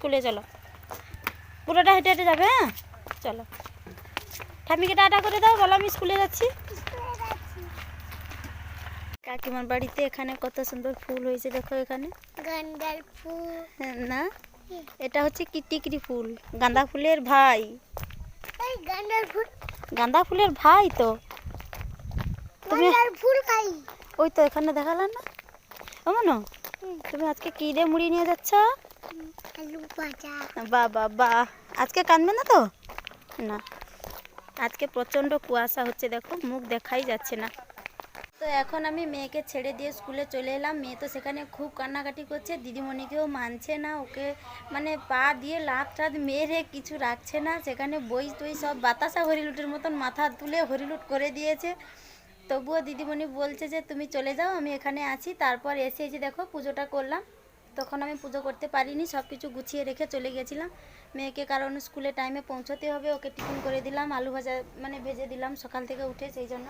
স্কুলে চলো। পুরোটা হেঁটে হেঁটে যাবে হ্যাঁ? চলো। ঠামিকে টাটা করে দাও বলো আমি স্কুলে যাচ্ছি। কাকিমার বাড়িতে এখানে কত সুন্দর ফুল হয়েছে দেখো এখানে। গান্ডার ফুল। হ্যাঁ, না? এটা হচ্ছে কিটিকিরি ফুল গাঁদা ফুলের ভাই। এই গান্ডার ফুল। গাঁদা ফুলের ভাই তো। তুমি ফুল খাই। ওই তো এখানে দেখালাম না। অমন তুমি আজকে কি দিয়ে মুড়ি নিয়ে যাচ্ছ? বা বা। বা আজকে কাঁদবে না তো? না। আজকে প্রচণ্ড কুয়াশা হচ্ছে, দেখো, মুখ দেখাই যাচ্ছে না। তো এখন আমি মেয়েকে ছেড়ে দিয়ে স্কুলে চলে এলাম। মেয়ে তো সেখানে খুব কান্নাকাটি করছে। দিদিমণিকেও মানছে না, ওকে মানে পা দিয়ে লাত টাত মেরে কিছু রাখছে না। সেখানে বই টই সব বাতাসা হরিলুটের মতন মাথা তুলে হরিলুট করে দিয়েছে। তবুও দিদিমণি বলছে যে, তুমি চলে যাও, আমি এখানে আছি। তারপর এসে যে দেখো, পুজোটা করলাম। তখন আমি পুজো করতে পারিনি সব কিছু গুছিয়ে রেখে চলে গেছিলাম। মেয়েকে কারণ স্কুলে টাইমে পৌঁছতে হবে, ওকে টিফিন করে দিলাম, আলু ভাজা মানে ভেজে দিলাম সকাল থেকে উঠে সেই জন্য।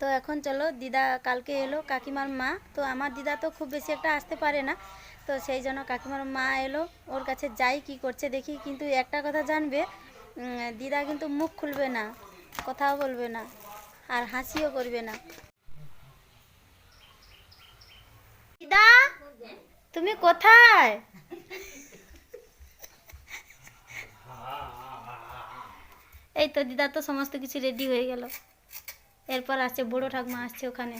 তো এখন চলো, দিদা কালকে এলো, কাকিমার মা। তো আমার দিদা তো খুব বেশি একটা আসতে পারে না, তো সেই জন্য কাকিমার মা এলো, ওর কাছে যাই কি করছে দেখি, কিন্তু একটা কথা জানবে দিদা কিন্তু মুখ খুলবে না, কথাও বলবে না, আর হাসিও করবে না। তুমি কোথায়? এই তো দিদা তো সমস্ত কিছু রেডি হয়ে গেল। এরপর আসছে বুড়ো ঠাকুমা আসছে ওখানে।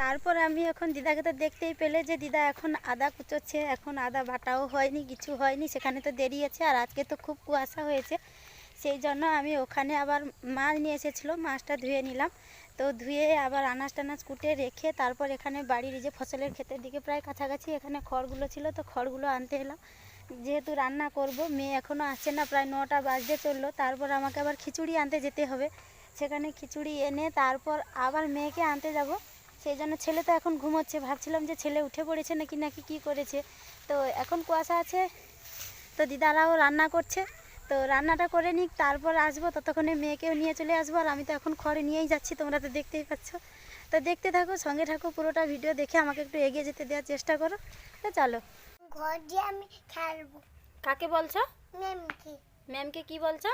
তারপর আমি এখন দিদাকে তো দেখতেই পেলে যে দিদা এখন আদা কুচোচ্ছে, এখন আদা বাটাও হয়নি, কিছু হয়নি, সেখানে তো দেরি আছে, আর আজকে তো খুব কুয়াশা হয়েছে। সেই জন্য আমি ওখানে আবার মাছ নিয়ে এসেছিল, মাছটা ধুয়ে নিলাম। তো ধুয়ে আবার আনাজ টানাজ কুটে রেখে তারপর এখানে বাড়ির যে ফসলের ক্ষেতের দিকে প্রায় কাছাকাছি এখানে খড়গুলো ছিল, তো খড়গুলো আনতে এলাম। যেহেতু রান্না করব, মেয়ে এখনও আসছে না, প্রায় নটা বাজতে চলল। তারপর আমাকে আবার খিচুড়ি আনতে যেতে হবে। সেখানে খিচুড়ি এনে তারপর আবার মেয়েকে আনতে যাব। সেই জন্য ছেলে তো এখন ঘুমোচ্ছে। ভাবছিলাম যে ছেলে উঠে পড়েছে নাকি নাকি কি করেছে? তো এখন কুয়াশা আছে। তো দিদারাও রান্না করছে। তো রান্নাটা করে নিক তারপর আসব ততক্ষণে মেয়েকেও নিয়ে চলে আসব আর আমি তো এখন খড়ে নিয়েই যাচ্ছি তোমরা তো দেখতেই পাচ্ছ। তো দেখতে থাকো সঙ্গে থাকো পুরোটা ভিডিও দেখে আমাকে একটু এগিয়ে যেতে দেওয়ার চেষ্টা করো। তো চলো। ঘর দিয়ে আমি খেলব। কাকে বলছো? ম্যামকে। ম্যামকে কি বলছো?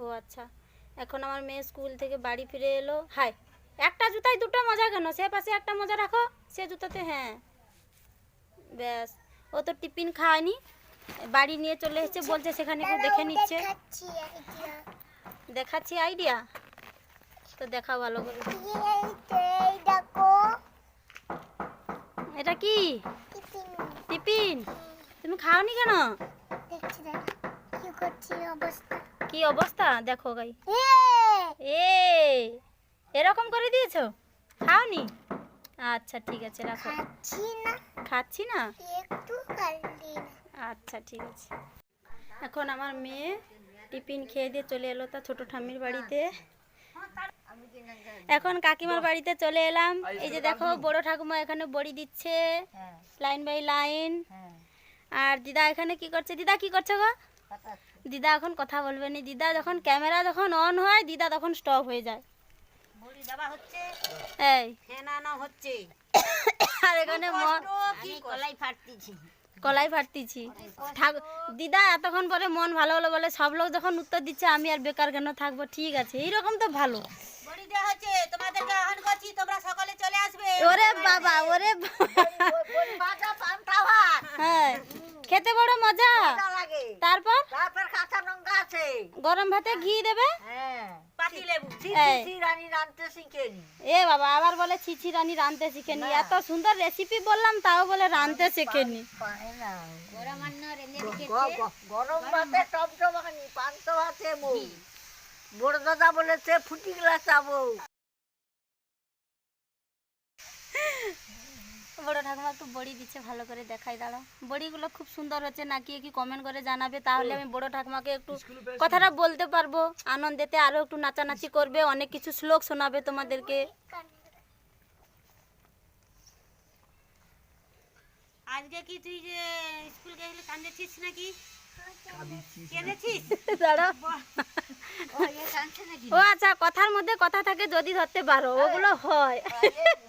ও আচ্ছা। এখন আমার মেয়ে স্কুল থেকে বাড়ি ফিরে এলো। হাই একটা জুতায় দুটো মজা কেন? সে পাশে একটা মজা রাখো সে জুতাতে হ্যাঁ। ব্যাস ও তো টিফিন খায়নি। বাড়ি নিয়ে চলে এসেছে বলছে সেখানে একটু দেখে নিচ্ছে। দেখাচ্ছি আইডিয়া তো দেখা ভালো করে। এটা কি? টিফিন? তুমি খাওনি কেন? কি অবস্থা? দেখো গাই। এ এরকম করে দিয়েছ? খাওনি? আচ্ছা ঠিক আছে রাখো। খাচ্ছি না। খাচ্ছি না? একটু আচ্ছা ঠিক আছে। এখন আমার মেয়ে টিফিন খেয়ে দিয়ে চলে এলো তার ছোট ঠাম্মির বাড়িতে। এখন কাকিমার বাড়িতে চলে এলাম। এই যে দেখো বড় ঠাকুমা এখানে বড়ি দিচ্ছে লাইন বাই লাইন। আর দিদা এখানে কি করছে? দিদা কি করছে গো? দিদা এখন কথা বলবে না। দিদা যখন ক্যামেরা যখন অন হয় দিদা তখন স্টপ হয়ে যায়। হচ্ছে। এই। হচ্ছে। আর এখানে কলাই ফাটতেছি। কলাই ফাটতেছি দিদা এতক্ষণ পরে মন ভালো হলো বলে সব লোক যখন উত্তর দিচ্ছে আমি আর বেকার কেন থাকব? ঠিক আছে এইরকম তো ভালো। ওরে বাবা ওরে হ্যাঁ খেতে বড় মজা। তারপর আছে গরম ভাতে ঘি দেবে? হ্যাঁ। পাতি লেবু। এই। রানী রানতে শিখেনি। এ বাবা আবার বলে চিচি রানি রানতে শিখেনি। এত সুন্দর রেসিপি বললাম তাও বলে রানতে শেখেনি। গরম ভাতে টমটমানি পান্তা ভাতে বড় দাদা বলেছে ফুটি গ্লাস চাবো বড় ঠাকুমা একটু বড়ি দিচ্ছে ভালো করে দেখাই দাঁড়াও। বড়িগুলো খুব সুন্দর হচ্ছে নাকি কি কমেন্ট করে জানাবে? তাহলে আমি বড় ঠাকুমাকে একটু কথাটা বলতে পারব। আনন্দেতে আরও একটু নাচানাচি করবে অনেক কিছু শ্লোক শোনাবে তোমাদেরকে। আজকে কি তুই যে স্কুল নাকি? দাঁড়াও। ও আচ্ছা কথার মধ্যে কথা থাকে যদি ধরতে পারো ওগুলো হয়।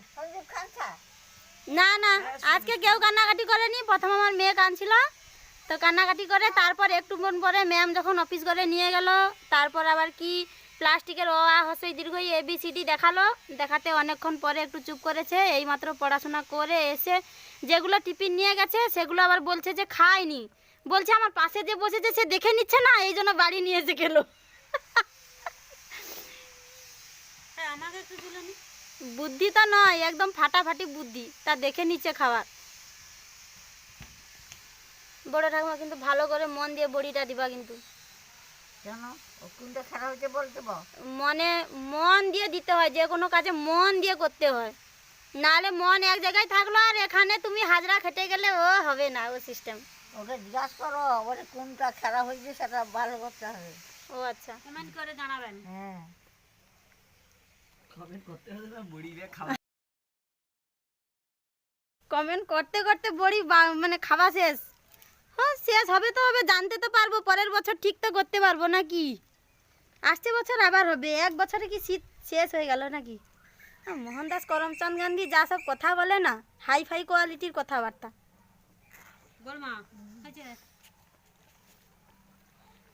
না না, আজকে কেউ কান্নাকাটি করেনি। প্রথম আমার মেয়ে কাঁদছিল। তো কান্নাকাটি করে তারপর একটু মন পরে ম্যাম যখন অফিস করে নিয়ে গেল, তারপর আবার কি প্লাস্টিকের অ, আ হসই দীর্ঘ এ, বি, সি দেখাল। দেখাতে অনেকক্ষণ পরে একটু চুপ করেছে, এইমাত্র পড়াশোনা করে এসে যেগুলো টিফিন নিয়ে গেছে, সেগুলো আবার বলছে যে খায়নি। বলছে আমার পাশে যে বসেছে, সে দেখে নিচ্ছে না, এই জন্য বাড়ি নিয়ে এসে গেলো। বুদ্ধি তো নয় একদম ফাটাফাটি বুদ্ধি। তা দেখে নিচ্ছে খাবার বড় ঠাকুমা কিন্তু ভালো করে মন দিয়ে বড়িটা দিবা কিন্তু। কেন? ও কোনটা খারাপ হয়েছে বলতে বল মনে মন দিয়ে দিতে হয় যে কোনো কাজে মন দিয়ে করতে হয়। নাহলে মন এক জায়গায় থাকল আর এখানে তুমি হাজরা খেটে গেলে ও হবে না ও সিস্টেম ওকে জিজ্ঞাসা করো বলে কোনটা খারাপ হয়েছে সেটা ভালো করতে হবে। ও আচ্ছা। কমেন্ট করে জানাবেন। হ্যাঁ। কমেন্ট করতে করতে বড়ি মানে খাওয়া শেষ। হ্যাঁ শেষ হবে তো হবে জানতে তো পারব পরের বছর ঠিক তো করতে পারব নাকি? আসছে বছর আবার হবে এক বছরে কি শীত শেষ হয়ে গেল নাকি? মোহনদাস করমচাঁদ গান্ধী যা সব কথা বলে না হাই ফাই কোয়ালিটির কথাবার্তা।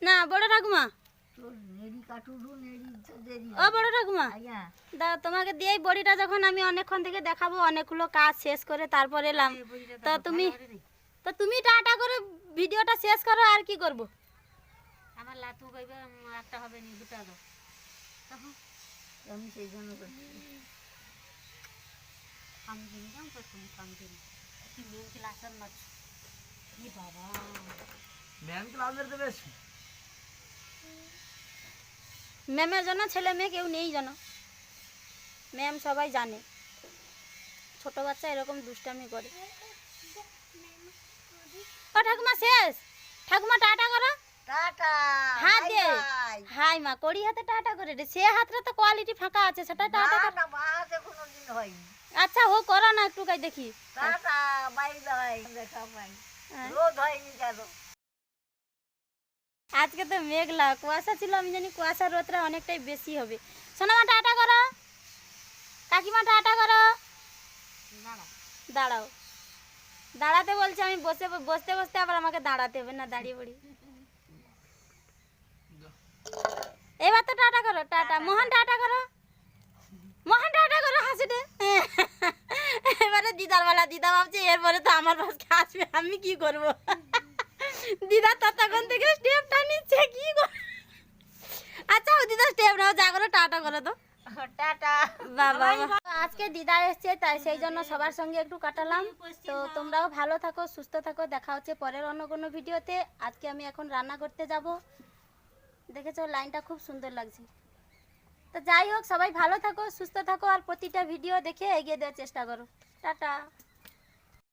না বড় ঠাকুমা। ও বড় ঠাকুমা দা তোমাকে দিয়েই বড়িটা যখন আমি অনেকক্ষণ থেকে দেখাবো অনেকগুলো কাজ শেষ করে তারপর এলাম। তা তুমি তা তুমি টাটা করে ভিডিওটা শেষ করো আর কি করব? আমার লাতু কইবে একটা হবে নি দুটা দাও। আমি সেই জন্য আমি কিনি দাম তো কাম কিনি কি মেন ক্লাসের মাছ? কি বাবা। ম্যাম ক্লাসের তো বেশ। ম্যামের জন্য ছেলে মেয়ে কেউ নেই যেন। ম্যাম সবাই জানে। ছোট বাচ্চা এরকম দুষ্টামি করে। ও ঠাকুমা শেষ। ঠাকুমা টাটা করো। হাত দে হাই। মা কড়ি হাতে টাটা করে রে সে হাতটা তো কোয়ালিটি ফাঁকা আছে সেটা টাটা কর আচ্ছা ও করো না একটু কাই দেখি। Tata bye bye. দেখা বাই। হ্যাঁ। রোদ হয়নি কেন? আজকে তো মেঘলা, কুয়াশা ছিল, আমি জানি কুয়াশা রোদটা অনেকটাই বেশি হবে। সোনামা টাটা করো। কাকিমা, টাটা করো। দাঁড়াও। দাঁড়াতে বলছে, আমি বসে, বসতে বসতে আবার আমাকে দাঁড়াতে হবে না, দাঁড়িয়ে পড়ি। এবার তো টাটা করো, টাটা। মোহন, টাটা করো। মোহন, টাটা করো হাসিটে এবারে দিদার বেলা, দিদা ভাবছে, এরপরে তো আমার পাশে আসবে, আমি কি করব? দিদা ততক্ষণ থেকে স্টেপটা নিচ্ছে কি আচ্ছা দিদা স্টেপ নাও যা করো টাটা করো তো। টাটা। বাবা আজকে দিদা এসছে তাই সেই জন্য সবার সঙ্গে একটু কাটালাম। তো তোমরাও ভালো থাকো সুস্থ থাকো দেখা হচ্ছে পরের অন্য কোনো ভিডিওতে। আজকে আমি এখন রান্না করতে যাব। দেখেছ লাইনটা খুব সুন্দর লাগছে। তো যাই হোক সবাই ভালো থাকো সুস্থ থাকো আর প্রতিটা ভিডিও দেখে এগিয়ে দেওয়ার চেষ্টা করো। টাটা।